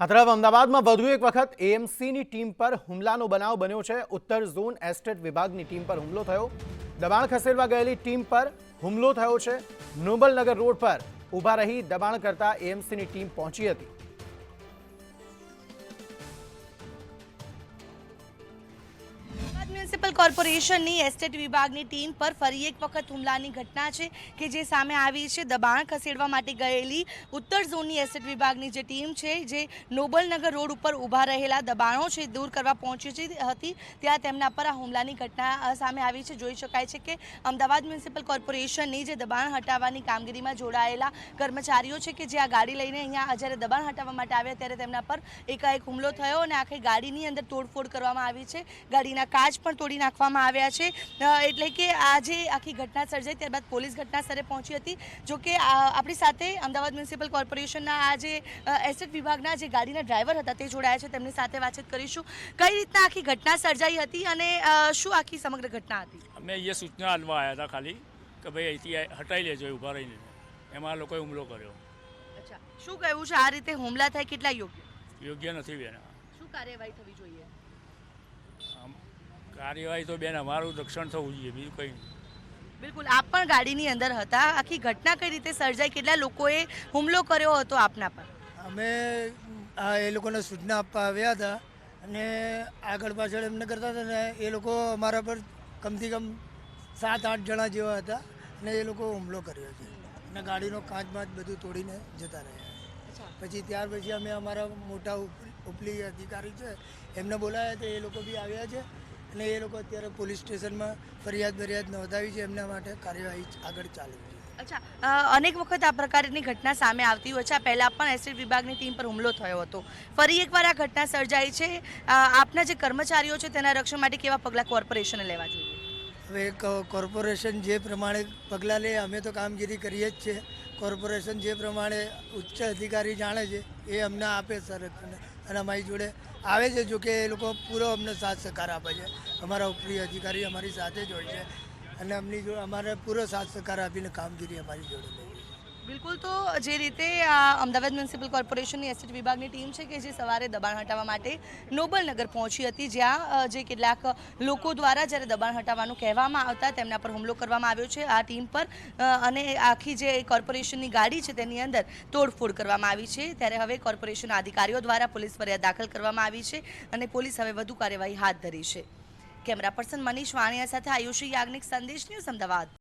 આ તરફ અમદાવાદમાં વધુ એક વખત એએમસીની ટીમ પર હુમલાનો બનાવ બન્યો છે. ઉત્તર ઝોન એસ્ટેટ વિભાગની ટીમ પર હુમલો થયો. દબાણ ખસેડવા ગયેલી ટીમ પર હુમલો થયો છે. નોબલનગર રોડ પર ઊભા રહી દબાણ કરતા એએમસીની ટીમ પહોંચી હતી. મ્યુનિસિપલ કોર્પોરેશનની એસ્ટેટ વિભાગની ટીમ પર ફરી એક વખત હુમલાની ઘટના છે કે જે સામે આવી છે. દબાણ ખસેડવા માટે ગયેલી ઉત્તર ઝોનની એસ્ટેટ વિભાગની જે ટીમ છે, જે નોબલનગર રોડ ઉપર ઊભા રહેલા દબાણો છે, દૂર કરવા પહોંચી હતી, ત્યાં તેમના પર આ હુમલાની ઘટના સામે આવી છે. જોઈ શકાય છે કે અમદાવાદ મ્યુનિસિપલ કોર્પોરેશનની જે દબાણ હટાવવાની કામગીરીમાં જોડાયેલા કર્મચારીઓ છે કે જે આ ગાડી લઈને અહીંયા જ્યારે દબાણ હટાવવા માટે આવ્યા ત્યારે તેમના પર એકાએક હુમલો થયો અને આખી ગાડીની અંદર તોડફોડ કરવામાં આવી છે. ગાડીના કાચ પણ તોડી નાખવામાં આવ્યા છે. એટલે કે આ જે આખી ઘટના સર્જાઈ ત્યારબાદ પોલીસ ઘટના સ્થળે પહોંચી હતી. જો કે આપણી સાથે અમદાવાદ મ્યુનિસિપલ કોર્પોરેશનના આ જે એસેટ વિભાગના જે ગાડીના ડ્રાઈવર હતા તે જોડાયા છે. તેમની સાથે વાતચીત કરીશું. કઈ રીતના આખી ઘટના સર્જાઈ હતી અને શું આખી સમગ્ર ઘટના હતી? અમે એ સૂચના આલવા આવ્યા હતા ખાલી કે ભાઈ અહીંથી હટાવી લેજો ઊભા રહીને. એમાં લોકોએ હુમલો કર્યો. અચ્છા. શું કહેવું છે? આ રીતે હુમલા થાય કેટલા યોગ્ય? યોગ્ય નથી બેન. શું કાર્યવાહી થવી જોઈએ? કાર્યવાહી તો બેન અમારું રક્ષણ થવું જોઈએ બીજું કંઈ નહીં. બિલકુલ આપ પણ ગાડીની અંદર હતા. આખી ઘટના કઈ રીતે સર્જાઈ? કેટલા લોકોએ હુમલો કર્યો હતો આપના પર? અમે આ એ લોકોને સૂચના આપવા આવ્યા હતા અને આગળ પાછળ એમને કરતા હતા ને એ લોકો અમારા પર કમથી કમ સાત આઠ જણા જેવા હતા અને એ લોકો હુમલો કર્યો છે. અને ગાડીનો કાચ બાચ બધું તોડીને જતા રહ્યા પછી ત્યાર પછી અમે અમારા મોટા ઉપ- ઉપલી અધિકારી છે એમને બોલાવ્યા તો એ લોકો બી આવ્યા છે. અને એ લોકો અત્યારે પોલીસ સ્ટેશનમાં ફરિયાદ બરિયાદ નોંધાવી છે એમના માટે કાર્યવાહી આગળ ચાલુ છે. અચ્છા અનેક વખત આ પ્રકારની ઘટના સામે આવતી હોય છે. આ પહેલા પણ એસટી વિભાગની ટીમ પર હુમલો થયો હતો. ફરી એકવાર આ ઘટના સર્જાઈ છે. આપના જે કર્મચારીઓ છે તેના રક્ષણ માટે કેવા પગલાં કોર્પોરેશને લેવા જોઈએ? હવે કોર્પોરેશન જે પ્રમાણે પગલાં લે અમે તો કામગીરી કરીએ જ છીએ કોર્પોરેશન જે પ્રમાણે ઉચ્ચ અધિકારી જાણે છે એ અમને આપે સંરક્ષણ અને અમારી જોડે આવે છે જો કે એ લોકો પૂરો અમને સાથ સહકાર આપે છે. અમારા ઉપરી અધિકારી અમારી સાથે જ હોય છે. અને અમની જો અમારે પૂરો સાથ સહકાર આપીને કામગીરી અમારી જોડે બિલકુલ તો જે રીતે આ અમદાવાદ મ્યુનિસિપલ કોર્પોરેશનની એસેટ વિભાગની ટીમ છે કે જે સવારે દબાણ હટાવવા માટે નોબલનગર પહોંચી હતી, જ્યાં જે કેટલાક લોકો દ્વારા જ્યારે દબાણ હટાવવાનું કહેવામાં આવતા તેમના પર હુમલો કરવામાં આવ્યો છે. આ ટીમ પર અને આખી જે કોર્પોરેશનની ગાડી છે તેની અંદર તોડફોડ કરવામાં આવી છે. ત્યારે હવે કોર્પોરેશનના અધિકારીઓ દ્વારા પોલીસ ફરિયાદ દાખલ કરવામાં આવી છે અને પોલીસ હવે વધુ કાર્યવાહી હાથ ધરી છે. કેમેરા પર્સન મનીષ વાણિયા સાથે આયુષી યાજ્ઞિક સંદેશ ન્યૂઝ અમદાવાદ.